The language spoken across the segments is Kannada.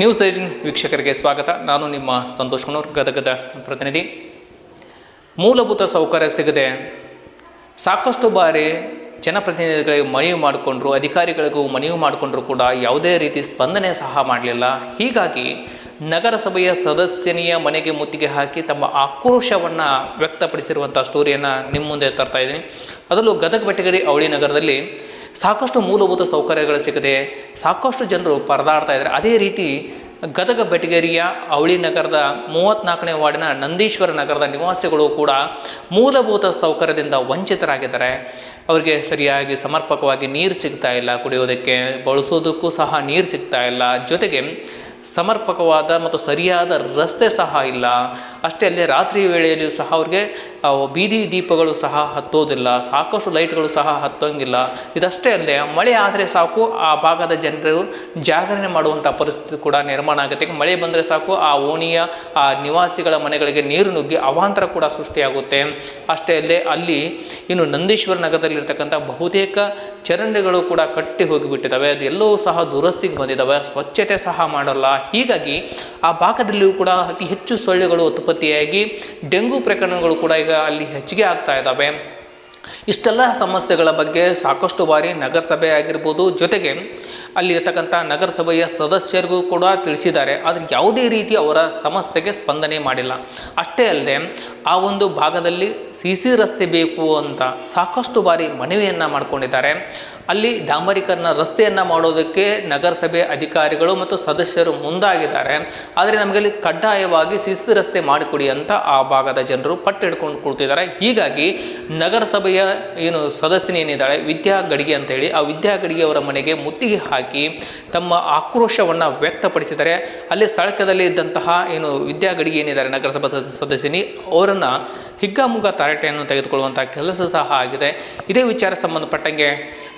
ನ್ಯೂಸ್ ಏಜಿನ್ ವೀಕ್ಷಕರಿಗೆ ಸ್ವಾಗತ. ನಾನು ನಿಮ್ಮ ಸಂತೋಷ್ ಕುಣೂರ್ ಗದಗದ ಪ್ರತಿನಿಧಿ. ಮೂಲಭೂತ ಸೌಕರ್ಯ ಸಿಗದೆ ಸಾಕಷ್ಟು ಬಾರಿ ಜನಪ್ರತಿನಿಧಿಗಳಿಗೆ ಮನವಿ ಮಾಡಿಕೊಂಡ್ರು, ಅಧಿಕಾರಿಗಳಿಗೂ ಮನವಿ ಮಾಡಿಕೊಂಡ್ರು ಕೂಡ ಯಾವುದೇ ರೀತಿ ಸ್ಪಂದನೆ ಸಹ ಮಾಡಲಿಲ್ಲ. ಹೀಗಾಗಿ ನಗರಸಭೆಯ ಸದಸ್ಯನಿಯ ಮನೆಗೆ ಮುತ್ತಿಗೆ ಹಾಕಿ ತಮ್ಮ ಆಕ್ರೋಶವನ್ನು ವ್ಯಕ್ತಪಡಿಸಿರುವಂಥ ಸ್ಟೋರಿಯನ್ನು ನಿಮ್ಮ ಮುಂದೆ ತರ್ತಾ ಇದ್ದೀನಿ. ಅದರಲ್ಲೂ ಗದಗ ಬೆಟ್ಟಗರಿ ಅವಳಿ ನಗರದಲ್ಲಿ ಸಾಕಷ್ಟು ಮೂಲಭೂತ ಸೌಕರ್ಯಗಳು ಸಿಗದೆ ಸಾಕಷ್ಟು ಜನರು ಪರದಾಡ್ತಾ ಇದ್ದಾರೆ. ಅದೇ ರೀತಿ ಗದಗ ಬೆಟಗೇರಿಯ ಅವಳಿ ನಗರದ ಮೂವತ್ತ್ನಾಲ್ಕನೇ ವಾರ್ಡಿನ ನಂದೀಶ್ವರ ನಗರದ ನಿವಾಸಿಗಳು ಕೂಡ ಮೂಲಭೂತ ಸೌಕರ್ಯದಿಂದ ವಂಚಿತರಾಗಿದ್ದಾರೆ. ಅವರಿಗೆ ಸರಿಯಾಗಿ ಸಮರ್ಪಕವಾಗಿ ನೀರು ಸಿಗ್ತಾ ಇಲ್ಲ ಕುಡಿಯೋದಕ್ಕೆ ಬಳಸೋದಕ್ಕೂ ಸಹ ನೀರು ಸಿಗ್ತಾ ಇಲ್ಲ. ಜೊತೆಗೆ ಸಮರ್ಪಕವಾದ ಮತ್ತು ಸರಿಯಾದ ರಸ್ತೆ ಸಹ ಇಲ್ಲ. ಅಷ್ಟೇ ಅಲ್ಲದೆ ರಾತ್ರಿ ವೇಳೆಯಲ್ಲಿಯೂ ಸಹ ಅವ್ರಿಗೆ ಬೀದಿ ದೀಪಗಳು ಸಹ ಹತ್ತೋದಿಲ್ಲ, ಸಾಕಷ್ಟು ಲೈಟ್ಗಳು ಸಹ ಹತ್ತೋಂಗಿಲ್ಲ. ಇದಷ್ಟೇ ಅಲ್ಲದೆ ಮಳೆ ಆದರೆ ಸಾಕು, ಆ ಭಾಗದ ಜನರು ಜಾಗರಣೆ ಮಾಡುವಂಥ ಪರಿಸ್ಥಿತಿ ಕೂಡ ನಿರ್ಮಾಣ ಆಗುತ್ತೆ. ಮಳೆ ಬಂದರೆ ಸಾಕು, ಆ ಓಣಿಯ, ಆ ನಿವಾಸಿಗಳ ಮನೆಗಳಿಗೆ ನೀರು ನುಗ್ಗಿ ಅವಾಂತರ ಕೂಡ ಸೃಷ್ಟಿಯಾಗುತ್ತೆ. ಅಷ್ಟೇ ಅಲ್ಲದೆ ಅಲ್ಲಿ ಇನ್ನು ನಂದೀಶ್ವರ ನಗರದಲ್ಲಿರ್ತಕ್ಕಂಥ ಬಹುತೇಕ ಚರಂಡಿಗಳು ಕೂಡ ಕಟ್ಟಿ ಹೋಗಿಬಿಟ್ಟಿದ್ದಾವೆ. ಅದೆಲ್ಲವೂ ಸಹ ದುರಸ್ತಿಗೆ ಬಂದಿದ್ದಾವೆ. ಸ್ವಚ್ಛತೆ ಸಹ ಮಾಡಲ್ಲ. ಹೀಗಾಗಿ ಆ ಭಾಗದಲ್ಲಿಯೂ ಕೂಡ ಅತಿ ಹೆಚ್ಚು ಸೊಳ್ಳೆಗಳು ಉತ್ಪತ್ತಿಯಾಗಿ ಡೆಂಗು ಪ್ರಕರಣಗಳು ಕೂಡ ಈಗ ಅಲ್ಲಿ ಹೆಚ್ಚಿಗೆ ಆಗ್ತಾ ಇದ್ದಾವೆ. ಇಷ್ಟೆಲ್ಲ ಸಮಸ್ಯೆಗಳ ಬಗ್ಗೆ ಸಾಕಷ್ಟು ಬಾರಿ ನಗರಸಭೆ ಆಗಿರ್ಬೋದು, ಜೊತೆಗೆ ಅಲ್ಲಿರ್ತಕ್ಕಂಥ ನಗರಸಭೆಯ ಸದಸ್ಯರಿಗೂ ಕೂಡ ತಿಳಿಸಿದ್ದಾರೆ. ಆದರೆ ಯಾವುದೇ ರೀತಿ ಅವರ ಸಮಸ್ಯೆಗೆ ಸ್ಪಂದನೆ ಮಾಡಿಲ್ಲ. ಅಷ್ಟೇ ಅಲ್ಲದೆ, ಆ ಒಂದು ಭಾಗದಲ್ಲಿ ಸಿ ಸಿ ರಸ್ತೆ ಬೇಕು ಅಂತ ಸಾಕಷ್ಟು ಬಾರಿ ಮನವಿಯನ್ನು ಮಾಡಿಕೊಂಡಿದ್ದಾರೆ. ಅಲ್ಲಿ ಡಾಂಬರೀಕರಣ ರಸ್ತೆಯನ್ನು ಮಾಡೋದಕ್ಕೆ ನಗರಸಭೆ ಅಧಿಕಾರಿಗಳು ಮತ್ತು ಸದಸ್ಯರು ಮುಂದಾಗಿದ್ದಾರೆ. ಆದರೆ ನಮಗೆ ಅಲ್ಲಿ ಕಡ್ಡಾಯವಾಗಿ ಸಿಸಿ ರಸ್ತೆ ಮಾಡಿಕೊಡಿ ಅಂತ ಆ ಭಾಗದ ಜನರು ಪಟ್ಟು ಹಿಡ್ಕೊಂಡು ಹೀಗಾಗಿ ನಗರಸಭೆಯ ಏನು ಸದಸ್ಯನ ಏನಿದ್ದಾಳೆ ವಿದ್ಯಾ ಗಡಿಗೆ ಅಂತೇಳಿ ಆ ವಿದ್ಯಾ ಗಡಿಗೆ ಅವರ ಮನೆಗೆ ಮುತ್ತಿಗೆ ಹಾಕಿ ತಮ್ಮ ಆಕ್ರೋಶವನ್ನು ವ್ಯಕ್ತಪಡಿಸಿದರೆ, ಅಲ್ಲಿ ಸ್ಥಳಕದಲ್ಲಿ ಇದ್ದಂತಹ ಏನು ವಿದ್ಯಾ ಗಡಿಗೆ ಏನಿದ್ದಾರೆ ನಗರಸಭಾ ಸದ- ಸದಸ್ಯನಿ, ಅವರನ್ನು ಹಿಗ್ಗಾಮುಗ್ಗ ತರಾಟೆಯನ್ನು ತೆಗೆದುಕೊಳ್ಳುವಂಥ ಕೆಲಸ ಸಹ ಆಗಿದೆ. ಇದೇ ವಿಚಾರ ಸಂಬಂಧಪಟ್ಟಂಗೆ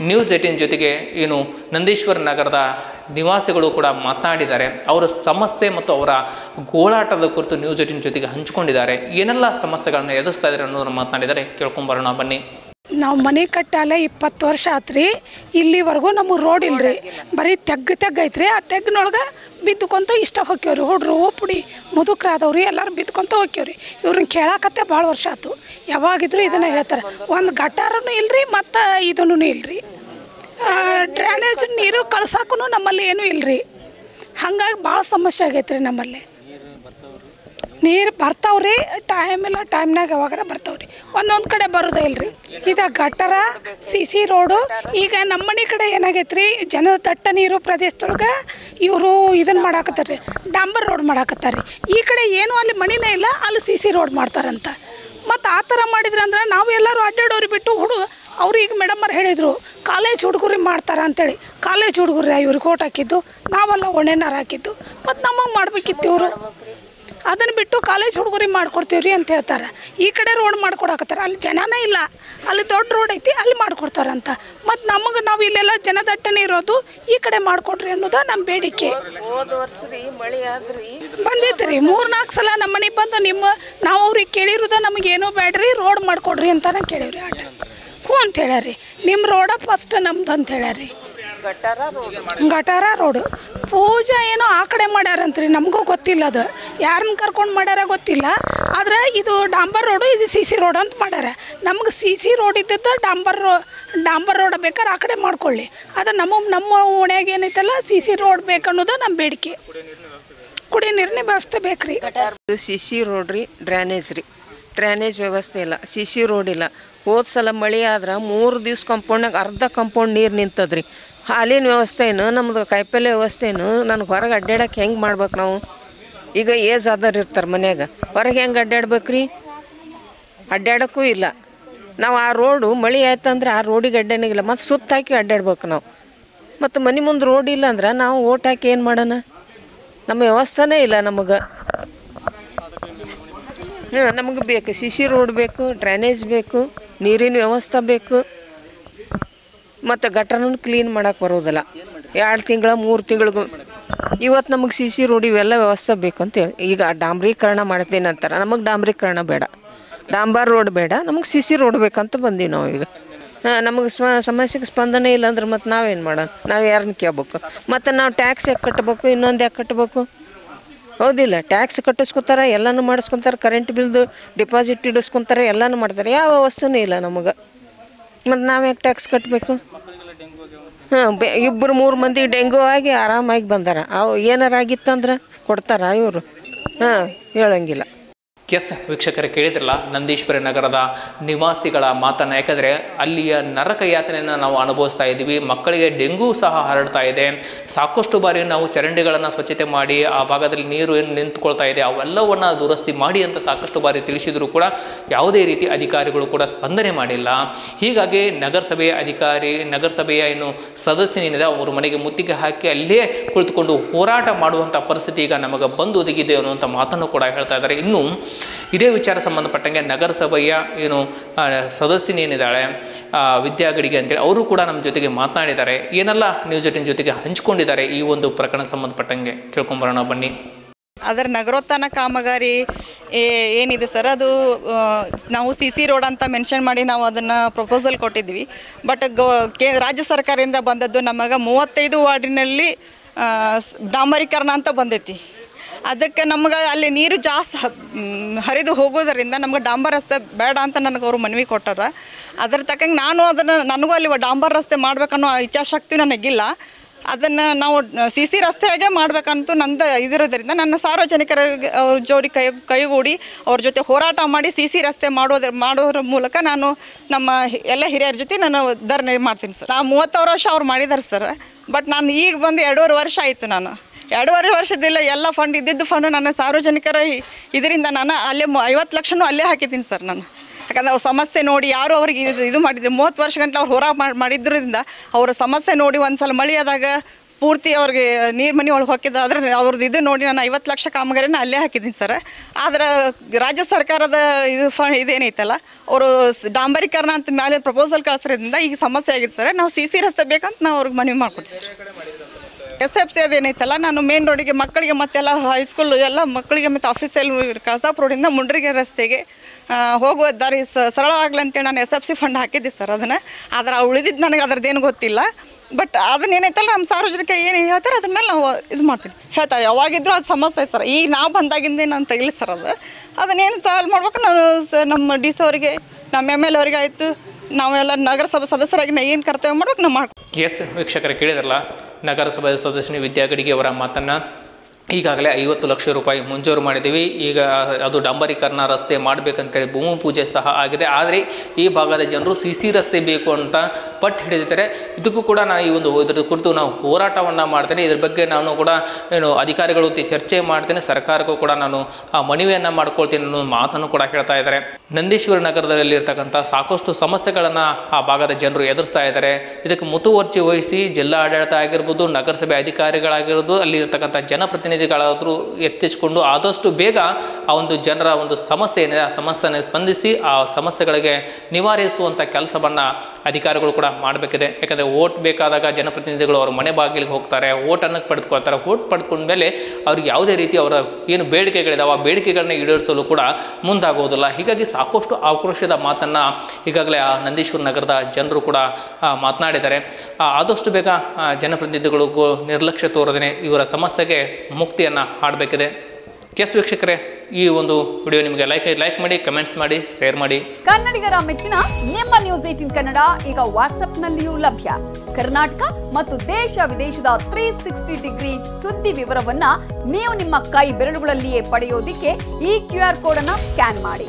ನ್ಯೂಸ್ ಏಟೀನ್ ಜೊತೆಗೆ ಏನು ನಂದೀಶ್ವರ ನಗರದ ನಿವಾಸಿಗಳು ಕೂಡ ಮಾತನಾಡಿದ್ದಾರೆ. ಅವರ ಸಮಸ್ಯೆ ಮತ್ತು ಅವರ ಗೋಳಾಟದ ಕುರಿತು ನ್ಯೂಸ್ ಏಟೀನ್ ಜೊತೆಗೆ ಹಂಚಿಕೊಂಡಿದ್ದಾರೆ. ಏನೆಲ್ಲ ಸಮಸ್ಯೆಗಳನ್ನು ಎದುರಿಸ್ತಾ ಇದ್ದಾರೆ ಅನ್ನೋದನ್ನು ಮಾತನಾಡಿದ್ದಾರೆ ಕೇಳ್ಕೊಂಬರೋಣ ಬನ್ನಿ. ನಾವು ಮನೆ ಕಟ್ಟಾಲೆ ಇಪ್ಪತ್ತು ವರ್ಷ ಆತ್ರಿ. ಇಲ್ಲಿವರೆಗೂ ನಮಗೆ ರೋಡ್ ಇಲ್ರಿ. ಬರೀ ತೆಗ್ಗು ತೆಗ್ಗ ಐತ್ರಿ. ಆ ತೆಗ್ಗಿನೊಳಗೆ ಬಿದ್ದುಕೊಂತ ಇಷ್ಟ ಹೋಕ್ಯವ್ರಿ. ಹುಡ್ರು ಓಪುಡಿ ಮುದುಕರಾದವ್ರಿ. ಎಲ್ಲರೂ ಬಿದ್ದುಕೊಂತ ಹೋಕ್ಯವ್ರಿ. ಇವ್ರನ್ನ ಕೇಳಾಕತ್ತೆ ಭಾಳ ವರ್ಷ ಆಯ್ತು ಯಾವಾಗಿದ್ರು ಇದನ್ನ ಹೇಳ್ತಾರೆ. ಒಂದು ಗಟಾರನು ಇಲ್ರಿ, ಮತ್ತು ಇದೂ ಇಲ್ರಿ. ಡ್ರೈನೇಜ್ ನೀರು ಕಳ್ಸಾಕೂ ನಮ್ಮಲ್ಲಿ ಏನೂ ಇಲ್ರಿ. ಹಂಗಾಗಿ ಭಾಳ ಸಮಸ್ಯೆ ಆಗೈತ್ರಿ ನಮ್ಮಲ್ಲಿ. ನೀರು ಬರ್ತಾವ್ರಿ ಟೈಮ್ ಇಲ್ಲ ಟೈಮ್ನಾಗ ಯಾವಾಗಾರ ಬರ್ತಾವ್ರಿ. ಒಂದೊಂದು ಕಡೆ ಬರೋದೇ ಇಲ್ರಿ. ಇದು ಗಟ್ಟರ ಸಿ ಸಿ ರೋಡು ಈಗ ನಮ್ಮ ಮನೆ ಕಡೆ ಏನಾಗೈತ್ರಿ, ಜನದ ದಟ್ಟ ನೀರು ಪ್ರದೇಶದೊಳಗೆ ಇವರು ಇದನ್ನು ಮಾಡಾಕತ್ತಾರ್ರಿ, ಡಾಂಬರ್ ರೋಡ್ ಮಾಡಾಕತ್ತಾರ್ರಿ. ಈ ಕಡೆ ಏನು ಅಲ್ಲಿ ಮನಿನೇ ಇಲ್ಲ, ಅಲ್ಲಿ ಸಿ ಸಿ ರೋಡ್ ಮಾಡ್ತಾರಂತ. ಮತ್ತು ಆ ಥರ ಮಾಡಿದ್ರಂದ್ರೆ ನಾವು ಎಲ್ಲರೂ ಅಡ್ಡಾಡೋರಿ ಬಿಟ್ಟು ಹುಡುಗ, ಅವ್ರು ಈಗ ಮೇಡಮ್ಮರು ಹೇಳಿದರು, ಕಾಲೇಜ್ ಹುಡುಗರಿ ಮಾಡ್ತಾರೆ ಅಂತೇಳಿ. ಕಾಲೇಜ್ ಹುಡುಗರು ಇವ್ರಿಗೆ ಓಟ್ ಹಾಕಿದ್ದು, ನಾವೆಲ್ಲ ಒಣೆನಾರು ಹಾಕಿದ್ದು. ಮತ್ತು ನಮಗೆ ಮಾಡ್ಬೇಕಿತ್ತು ಇವರು. ಅದನ್ನು ಬಿಟ್ಟು ಕಾಲೇಜ್ ಹುಡುಗರಿಗೆ ಮಾಡ್ಕೊಡ್ತೀವಿ ರೀ ಅಂತ ಹೇಳ್ತಾರೆ. ಈ ಕಡೆ ರೋಡ್ ಮಾಡ್ಕೊಡಕತ್ತಾರ. ಅಲ್ಲಿ ಜನನೇ ಇಲ್ಲ. ಅಲ್ಲಿ ದೊಡ್ಡ ರೋಡ್ ಐತಿ ಅಲ್ಲಿ ಮಾಡ್ಕೊಡ್ತಾರಂತ. ಮತ್ತು ನಮಗೆ ನಾವು ಇಲ್ಲೆಲ್ಲ ಜನದಟ್ಟನೆ ಇರೋದು ಈ ಕಡೆ ಮಾಡಿಕೊಡ್ರಿ ಅನ್ನೋದು ನಮ್ಮ ಬೇಡಿಕೆ. ಬಂದಿತ್ತು ರೀ ಮಳೆ ಮೂರು ನಾಲ್ಕು ಸಲ ನಮ್ಮ ಮನೆಗೆ ಬಂದು ನಿಮ್ಮ ನಾವು ಅವ್ರಿಗೆ ಕೇಳಿರೋದು ನಮಗೇನೂ ಬೇಡ್ರಿ ರೋಡ್ ಮಾಡಿಕೊಡ್ರಿ ಅಂತಾನೆ ಕೇಳೀವ್ರಿ ಆಟ. ಹ್ಞೂ ಅಂತ ಹೇಳ್ಯಾರಿ. ನಿಮ್ಮ ರೋಡ ಫಸ್ಟ್ ನಮ್ದು ಅಂತ ಹೇಳ್ಯಾರಿ. ಗಟಾರ ರೋಡ್. ಗಟಾರ ರೋಡು. ಪೂಜಾ ಏನೋ ಆ ಕಡೆ ಮಾಡ್ಯಾರಂತ್ರಿ ನಮಗೂ ಗೊತ್ತಿಲ್ಲ ಅದು. ಯಾರನ್ನ ಕರ್ಕೊಂಡು ಮಾಡ್ಯಾರ ಗೊತ್ತಿಲ್ಲ. ಆದ್ರೆ ಇದು ಡಾಂಬರ್ ರೋಡು ಇದು ಸಿ ಸಿ ರೋಡ್ ಅಂತ ಮಾಡ್ಯಾರ. ನಮ್ಗೆ ಸಿ ಸಿ ರೋಡ್ ಇದ್ದದ್ದು ಡಾಂಬರ್ ರೋ ಡಾಂಬರ್ ರೋಡ್ ಬೇಕಾದ್ರೆ ಆ ಕಡೆ ಮಾಡ್ಕೊಳ್ಳಿ. ಅದು ನಮ್ಮ ನಮ್ಮ ಓಣ್ಯಾಗ ಏನೈತಲ್ಲ ಸಿ ಸಿ ರೋಡ್ ಬೇಕನ್ನೋದು ನಮ್ಮ ಬೇಡಿಕೆ. ಕುಡಿ ನೀರಿನ ವ್ಯವಸ್ಥೆ ಬೇಕ್ರಿ. ಸಿ ಸಿ ರೋಡ್ ರೀ ಡ್ರೈನೇಜ್ ರೀ. ಡ್ರೈನೇಜ್ ವ್ಯವಸ್ಥೆ ಇಲ್ಲ ಸಿ ಸಿ ರೋಡ್ ಇಲ್ಲ. ಹೋದ ಸಲ ಮಳೆ ಆದ್ರೆ ಮೂರು ದಿವ್ಸ ಕಂಪೌಂಡ್ನಾಗ ಅರ್ಧ ಕಂಪೌಂಡ್ ನೀರು ನಿಂತದ್ರಿ. ಹಾಲಿನ ವ್ಯವಸ್ಥೆನು, ನಮ್ದು ಕಾಯಿಪಲ್ಯ ವ್ಯವಸ್ಥೆನು ನನಗೆ ಹೊರಗೆ ಅಡ್ಡಾಡಕ್ಕೆ ಹೆಂಗೆ ಮಾಡ್ಬೇಕು ನಾವು? ಈಗ ಏಜ್ ಆದವ್ರು ಇರ್ತಾರೆ ಮನ್ಯಾಗ. ಹೊರಗೆ ಹೆಂಗೆ ಅಡ್ಡಾಡ್ಬೇಕು ರೀ ಅಡ್ಡಾಡೋಕ್ಕೂ ಇಲ್ಲ. ನಾವು ಆ ರೋಡು ಮಳೆ ಆಯ್ತಂದ್ರೆ ಆ ರೋಡಿಗೆ ಅಡ್ಡಾಡಂಗಿಲ್ಲ ಮತ್ತು ಸುತ್ತ ಹಾಕಿ ಅಡ್ಡಾಡ್ಬೇಕು ನಾವು. ಮತ್ತು ಮನೆ ಮುಂದೆ ರೋಡ್ ಇಲ್ಲ ಅಂದ್ರೆ ನಾವು ಓಟ್ ಹಾಕಿ ಏನು ಮಾಡೋಣ? ನಮ್ಮ ವ್ಯವಸ್ಥೆನೇ ಇಲ್ಲ ನಮಗೆ. ಹಾಂ ನಮಗೆ ಬೇಕು. ಸಿ ಸಿ ರೋಡ್ ಬೇಕು, ಡ್ರೈನೇಜ್ ಬೇಕು, ನೀರಿನ ವ್ಯವಸ್ಥೆ ಬೇಕು. ಮತ್ತು ಗಟರನ್ನು ಕ್ಲೀನ್ ಮಾಡೋಕೆ ಬರೋದಿಲ್ಲ. ಎರಡು ತಿಂಗಳ, ಮೂರು ತಿಂಗಳಿಗೂ. ಇವತ್ತು ನಮಗೆ ಸಿ ಸಿ ರೋಡ್ ಇವೆಲ್ಲ ವ್ಯವಸ್ಥೆ ಬೇಕು ಅಂತೇಳಿ ಈಗ ಡಾಂಬ್ರೀಕರಣ ಮಾಡ್ತೀನಿ ಅಂತಾರೆ. ನಮಗೆ ಡಾಂಬ್ರೀಕರಣ ಬೇಡ. ಡಾಂಬರ್ ರೋಡ್ ಬೇಡ. ನಮಗೆ ಸಿ ಸಿ ರೋಡ್ ಬೇಕಂತ ಬಂದೀವಿ ನಾವು ಈಗ. ನಮಗೆ ಸ್ವ ಸಮಸ್ಯೆಗೆ ಸ್ಪಂದನೆ ಇಲ್ಲ ಅಂದ್ರೆ ಮತ್ತು ನಾವೇನು ಮಾಡೋಣ? ನಾವು ಯಾರನ್ನ ಕೇಳ್ಬೇಕು? ಮತ್ತು ನಾವು ಟ್ಯಾಕ್ಸ್ ಯಾಕೆ ಕಟ್ಟಬೇಕು ಇನ್ನೊಂದು ಯಾಕೆ ಕಟ್ಟಬೇಕು ಹೌದಿಲ್ಲ. ಟ್ಯಾಕ್ಸ್ ಕಟ್ಟಿಸ್ಕೊತಾರೆ, ಎಲ್ಲನೂ ಮಾಡಿಸ್ಕೊತಾರೆ ಕರೆಂಟ್ ಬಿಲ್ದು ಡಿಪಾಸಿಟ್ ಇಡಿಸ್ಕೊತಾರೆ, ಎಲ್ಲನೂ ಮಾಡ್ತಾರೆ. ಯಾವ ವಸ್ತುನೂ ಇಲ್ಲ ನಮಗೆ. ಮತ್ತು ನಾವು ಯಾಕೆ ಟ್ಯಾಕ್ಸ್ ಕಟ್ಟಬೇಕು ಹಾಂ ಇಬ್ಬರು ಮೂರು ಮಂದಿ ಡೆಂಗೂ ಆಗಿ ಆರಾಮಾಗಿ ಬಂದಾರ. ಅವು ಏನಾರ ಆಗಿತ್ತಂದ್ರೆ ಕೊಡ್ತಾರ ಇವರು. ಹಾಂ, ಹೇಳಂಗಿಲ್ಲ. ಎಸ್ ವೀಕ್ಷಕರೇ ಕೇಳಿದ್ರಲ್ಲ, ನಂದೀಶ್ವರಿ ನಗರದ ನಿವಾಸಿಗಳ ಮಾತನ್ನು. ಯಾಕಂದರೆ ಅಲ್ಲಿಯ ನರಕ ಯಾತನೆಯನ್ನು ನಾವು ಅನುಭವಿಸ್ತಾ ಇದ್ದೀವಿ, ಮಕ್ಕಳಿಗೆ ಡೆಂಗೂ ಸಹ ಹರಡ್ತಾ ಇದೆ. ಸಾಕಷ್ಟು ಬಾರಿ ನಾವು ಚರಂಡಿಗಳನ್ನು ಸ್ವಚ್ಛತೆ ಮಾಡಿ, ಆ ಭಾಗದಲ್ಲಿ ನೀರು ಏನು ನಿಂತ್ಕೊಳ್ತಾ ಇದೆ, ಅವೆಲ್ಲವನ್ನು ದುರಸ್ತಿ ಮಾಡಿ ಅಂತ ಸಾಕಷ್ಟು ಬಾರಿ ತಿಳಿಸಿದರೂ ಕೂಡ ಯಾವುದೇ ರೀತಿ ಅಧಿಕಾರಿಗಳು ಕೂಡ ಸ್ಪಂದನೆ ಮಾಡಿಲ್ಲ. ಹೀಗಾಗಿ ನಗರಸಭೆಯ ಅಧಿಕಾರಿ, ನಗರಸಭೆಯ ಏನು ಸದಸ್ಯನೇನಿದೆ, ಅವರು ಮನೆಗೆ ಮುತ್ತಿಗೆ ಹಾಕಿ ಅಲ್ಲೇ ಕುಳಿತುಕೊಂಡು ಹೋರಾಟ ಮಾಡುವಂಥ ಪರಿಸ್ಥಿತಿ ಈಗ ನಮಗೆ ಬಂದು ಒದಗಿದೆ ಅನ್ನುವಂಥ ಮಾತನ್ನು ಕೂಡ ಹೇಳ್ತಾ ಇದ್ದಾರೆ. ಇನ್ನು ಇದೇ ವಿಚಾರ ಸಂಬಂಧಪಟ್ಟಂಗೆ ನಗರಸಭೆಯ, ಏನು ಸದಸ್ಯನೇನಿದ್ದಾಳೆ ವಿದ್ಯಾ ಗಡಿಗೆ ಅಂತೇಳಿ ಅವರು ಕೂಡ ನಮ್ಮ ಜೊತೆಗೆ ಮಾತನಾಡಿದ್ದಾರೆ. ಏನೆಲ್ಲ ನ್ಯೂಸ್ ಏಟಿನ್ ಜೊತೆಗೆ ಹಂಚಿಕೊಂಡಿದ್ದಾರೆ ಈ ಒಂದು ಪ್ರಕರಣ ಸಂಬಂಧಪಟ್ಟಂಗೆ? ಕೇಳ್ಕೊಂಬರೋಣ, ಬನ್ನಿ. ಅದರ ನಗರೋತ್ಥಾನ ಕಾಮಗಾರಿ ಏನಿದೆ ಸರ್? ಅದು ನಾವು ಸಿ ಸಿ ರೋಡ್ ಅಂತ ಮೆನ್ಷನ್ ಮಾಡಿ ನಾವು ಅದನ್ನು ಪ್ರಪೋಸಲ್ ಕೊಟ್ಟಿದ್ವಿ ಬಟ್ ಗೋ, ಕೇ, ರಾಜ್ಯ ಸರ್ಕಾರದಿಂದ ಬಂದದ್ದು ನಮಗೆ ಮೂವತ್ತೈದು ವಾರ್ಡಿನಲ್ಲಿ ಡಾಂಬರೀಕರಣ ಅಂತ ಬಂದೈತಿ. ಅದಕ್ಕೆ ನಮ್ಗೆ ಅಲ್ಲಿ ನೀರು ಜಾಸ್ತಿ ಹರಿದು ಹೋಗೋದರಿಂದ ನಮ್ಗೆ ಡಾಂಬರ್ ರಸ್ತೆ ಬೇಡ ಅಂತ ನನಗೆ ಅವರು ಮನವಿ ಕೊಟ್ಟಾರ. ಅದ್ರ ತಕ್ಕಂಗೆ ನಾನು ಅದನ್ನು, ನನಗೂ ಅಲ್ಲಿ ಡಾಂಬರ್ ರಸ್ತೆ ಮಾಡ್ಬೇಕನ್ನೋ ಇಚ್ಛಾಶಕ್ತಿ ನನಗಿಲ್ಲ. ಅದನ್ನು ನಾವು ಸಿ ಸಿ ರಸ್ತೆಯಾಗೆ ಮಾಡಬೇಕಂತೂ ನಂದು ಇದಿರೋದ್ರಿಂದ ನನ್ನ ಸಾರ್ವಜನಿಕರ ಅವ್ರ ಜೋಡಿ ಕೈ, ಕೈಗೂಡಿ ಅವ್ರ ಜೊತೆ ಹೋರಾಟ ಮಾಡಿ ಸಿ ಸಿ ರಸ್ತೆ ಮಾಡೋದ್ರ ಮಾಡೋದ್ರ ಮೂಲಕ ನಾನು ನಮ್ಮ ಎಲ್ಲ ಹಿರಿಯರ ಜೊತೆ ನಾನು ಧರಣಿ ಮಾಡ್ತೀನಿ ಸರ್. ನಾ ಮೂವತ್ತಾರು ವರ್ಷ ಅವ್ರು ಮಾಡಿದ್ದಾರೆ ಸರ್. ಬಟ್ ನಾನು ಈಗ ಬಂದು ಎರಡೂವರೆ ವರ್ಷ ಆಯಿತು ನಾನು. ಎರಡೂವರೆ ವರ್ಷದಿಲ್ಲ ಎಲ್ಲ ಫಂಡ್ ಇದ್ದಿದ್ದು ಫಂಡು ನನ್ನ ಸಾರ್ವಜನಿಕರ ಇದರಿಂದ ನಾನು ಅಲ್ಲೇ ಐವತ್ತು ಲಕ್ಷನೂ ಅಲ್ಲೇ ಹಾಕಿದ್ದೀನಿ ಸರ್ ನಾನು. ಯಾಕಂದ್ರೆ ಅವ್ರ ಸಮಸ್ಯೆ ನೋಡಿ ಯಾರು ಅವ್ರಿಗೆ ಇದು ಇದು ಮಾಡಿದ್ರು. ಮೂವತ್ತು ವರ್ಷ ಗಂಟೆ ಅವ್ರು ಹೋರಾಟ ಮಾಡಿ ಮಾಡಿದ್ರಿಂದ ಅವರ ಸಮಸ್ಯೆ ನೋಡಿ ಒಂದು ಸಲ ಮಳೆ ಆದಾಗ ಪೂರ್ತಿ ಅವ್ರಿಗೆ ನೀರು ಮನೆ ಒಳಗೆ ಹೋಗಿದ್ದಾದ್ರೆ ಅವ್ರದ್ದು ಇದು ನೋಡಿ ನಾನು ಐವತ್ತು ಲಕ್ಷ ಕಾಮಗಾರಿನ ಅಲ್ಲೇ ಹಾಕಿದ್ದೀನಿ ಸರ್. ಆದ್ರೆ ರಾಜ್ಯ ಸರ್ಕಾರದ ಇದು ಫ ಇದೇನೈತಲ್ಲ, ಅವರು ಡಾಂಬರೀಕರಣ ಅಂತ ಮೇಲೆ ಪ್ರಪೋಸಲ್ ಕಳಿಸೋದ್ರಿಂದ ಈಗ ಸಮಸ್ಯೆ ಆಗಿದೆ ಸರ್. ನಾವು ಸಿ ಸಿ ರಸ್ತೆ ಬೇಕಂತ ನಾವು ಅವ್ರಿಗೆ ಮನವಿ ಮಾಡ್ಕೊಡ್ತೀವಿ ಎಸ್ ಎಫ್ ಸಿ ಅದೇನೈತಲ್ಲ ನಾನು ಮೇನ್ ರೋಡಿಗೆ ಮಕ್ಕಳಿಗೆ ಮತ್ತೆಲ್ಲ ಹೈಸ್ಕೂಲ್ ಎಲ್ಲ ಮಕ್ಕಳಿಗೆ ಮತ್ತು ಆಫೀಸಲ್ಲಿ ಕಸಾಪ್ ರೋಡಿಂದ ಮುಂಡ್ರಿಗೆ ರಸ್ತೆಗೆ ಹೋಗುವ ದಾರಿ ಸರಳ ಆಗಲಿ ಅಂತೇಳಿ ನಾನು ಎಸ್ ಎಫ್ ಸಿ ಫಂಡ್ ಹಾಕಿದ್ದೆ ಸರ್ ಅದನ್ನು. ಆದ್ರೆ ಉಳಿದಿದ್ದು ನನಗೆ ಅದ್ರದ್ದೇನು ಗೊತ್ತಿಲ್ಲ. ಬಟ್ ಅದನ್ನ ಏನೈತಲ್ಲ ನಮ್ಮ ಸಾರ್ವಜನಿಕ ಏನು ಹೇಳ್ತಾರೆ ಅದ್ರ ಮೇಲೆ ನಾವು ಇದು ಮಾಡ್ತೀವಿ ಹೇಳ್ತಾರೆ, ಯಾವಾಗಿದ್ರೂ ಅದು ಸಮಸ್ಯೆ ಸರ್. ಈಗ ನಾವು ಬಂದಾಗಿಂದ ನಾನು ತೆಗಿಲಿ ಸರ್ ಅದು. ಅದನ್ನೇನು ಸಾಲ್ವ್ ಮಾಡ್ಬೇಕು, ನಾನು ನಮ್ಮ ಡಿ ಸಿ ಅವರಿಗೆ, ನಮ್ಮ ಎಂ ಎಲ್ ಅವರಿಗೆ ಆಯಿತು. ನಾವೆಲ್ಲ ನಗರಸಭಾ ಸದಸ್ಯರಾಗಿ ನಾ ಏನು ಕರ್ತವ್ಯ ಮಾಡೋಕೆ ನಾವು ಮಾಡ್ಕೊ ಎಸ್ ವೀಕ್ಷಕರು, ಕೇಳಿದ್ರಲ್ಲ, ನಗರಸಭೆ ಸದಸ್ಯನಿ ವಿದ್ಯಾಗಡಿಗೆ ಅವರ ಮಾತನ್ನು ಈಗಾಗಲೇ ಐವತ್ತು ಲಕ್ಷ ರೂಪಾಯಿ ಮಂಜೂರು ಮಾಡಿದ್ದೀವಿ. ಈಗ ಅದು ಡಾಂಬರೀಕರಣ ರಸ್ತೆ ಮಾಡಬೇಕಂತೇಳಿ ಭೂಮಿ ಪೂಜೆ ಸಹ ಆಗಿದೆ. ಆದರೆ ಈ ಭಾಗದ ಜನರು ಸಿ ಸಿ ರಸ್ತೆ ಬೇಕು ಅಂತ ಪಟ್ಟು ಹಿಡಿದಿದ್ದಾರೆ. ಇದಕ್ಕೂ ಕೂಡ ನಾನು ಈ ಒಂದು ಇದರ ಕುರಿತು ನಾವು ಹೋರಾಟವನ್ನು ಮಾಡ್ತೇನೆ. ಇದ್ರ ಬಗ್ಗೆ ನಾನು ಕೂಡ ಏನು ಅಧಿಕಾರಿಗಳ ಜೊತೆ ಚರ್ಚೆ ಮಾಡ್ತೇನೆ. ಸರ್ಕಾರಕ್ಕೂ ಕೂಡ ನಾನು ಮನವಿಯನ್ನು ಮಾಡ್ಕೊಳ್ತೀನಿ ಅನ್ನೋ ಮಾತನ್ನು ಕೂಡ ಹೇಳ್ತಾ ಇದ್ದಾರೆ. ನಂದೀಶ್ವರ ನಗರದಲ್ಲಿರ್ತಕ್ಕಂಥ ಸಾಕಷ್ಟು ಸಮಸ್ಯೆಗಳನ್ನು ಆ ಭಾಗದ ಜನರು ಎದುರಿಸ್ತಾ ಇದ್ದಾರೆ. ಇದಕ್ಕೆ ಮುತುವರ್ಜಿ ವಹಿಸಿ ಜಿಲ್ಲಾ ಆಡಳಿತ ಆಗಿರ್ಬೋದು, ನಗರಸಭೆ ಅಧಿಕಾರಿಗಳಾಗಿರ್ಬೋದು ಅಲ್ಲಿರ್ತಕ್ಕಂಥ ಜನಪ್ರತಿನಿಧಿಗಳಾದರೂ ಎತ್ತಿಸಿಕೊಂಡು ಆದಷ್ಟು ಬೇಗ ಆ ಒಂದು ಜನರ ಒಂದು ಸಮಸ್ಯೆ ಏನಿದೆ, ಆ ಸಮಸ್ಯೆಯನ್ನು ಸ್ಪಂದಿಸಿ ಆ ಸಮಸ್ಯೆಗಳಿಗೆ ನಿವಾರಿಸುವಂಥ ಕೆಲಸವನ್ನು ಅಧಿಕಾರಿಗಳು ಕೂಡ ಮಾಡಬೇಕಿದೆ. ಯಾಕಂದರೆ ಓಟ್ ಬೇಕಾದಾಗ ಜನಪ್ರತಿನಿಧಿಗಳು ಅವ್ರ ಮನೆ ಬಾಗಿಲಿಗೆ ಹೋಗ್ತಾರೆ ಓಟನ್ನು ಪಡೆದುಕೊಳ್ತಾರೆ. ಓಟ್ ಪಡೆದುಕೊಂಡ ಮೇಲೆ ಅವ್ರಿಗೆ ಯಾವುದೇ ರೀತಿ ಅವರ ಏನು ಬೇಡಿಕೆಗಳಿದಾವೆ, ಆ ಬೇಡಿಕೆಗಳನ್ನ ಈಡೇರಿಸಲು ಕೂಡ ಮುಂದಾಗುವುದಿಲ್ಲ. ಹೀಗಾಗಿ ಸಾಕಷ್ಟು ಆಕ್ರೋಶದ ಮಾತನ್ನು ಈಗಾಗಲೇ ಆ ನಂದೀಶ್ವರ ನಗರದ ಜನರು ಕೂಡ ಮಾತನಾಡಿದ್ದಾರೆ. ಆದಷ್ಟು ಬೇಗ ಜನಪ್ರತಿನಿಧಿಗಳು ನಿರ್ಲಕ್ಷ್ಯ ತೋರದೇ ಇವರ ಸಮಸ್ಯೆಗೆ ಮುಕ್ತಿಯನ್ನು ಹಾಡಬೇಕಿದೆ. ಕೆಸ್ ವೀಕ್ಷಕರೇ, ಈ ಒಂದು ವಿಡಿಯೋ ನಿಮಗೆ ಲೈಕ್ ಲೈಕ್ ಮಾಡಿ, ಕಮೆಂಟ್ಸ್ ಮಾಡಿ, ಶೇರ್ ಮಾಡಿ. ಕನ್ನಡಿಗರ ಮೆಚ್ಚಿನ ನಿಮ್ಮ ನ್ಯೂಸ್ ಏಟಿನ್ ಕನ್ನಡ ಈಗ ವಾಟ್ಸ್ಆಪ್ನಲ್ಲಿಯೂ ಲಭ್ಯ. ಕರ್ನಾಟಕ ಮತ್ತು ದೇಶ ವಿದೇಶದ ತ್ರೀ ಸಿಕ್ಸ್ಟಿ ಡಿಗ್ರಿ ಸುದ್ದಿ ವಿವರವನ್ನ ನೀವು ನಿಮ್ಮ ಕೈ ಬೆರಳುಗಳಲ್ಲಿಯೇ ಪಡೆಯೋದಿಕ್ಕೆ ಈ ಕ್ಯೂ ಆರ್ ಕೋಡ್ ಸ್ಕ್ಯಾನ್ ಮಾಡಿ.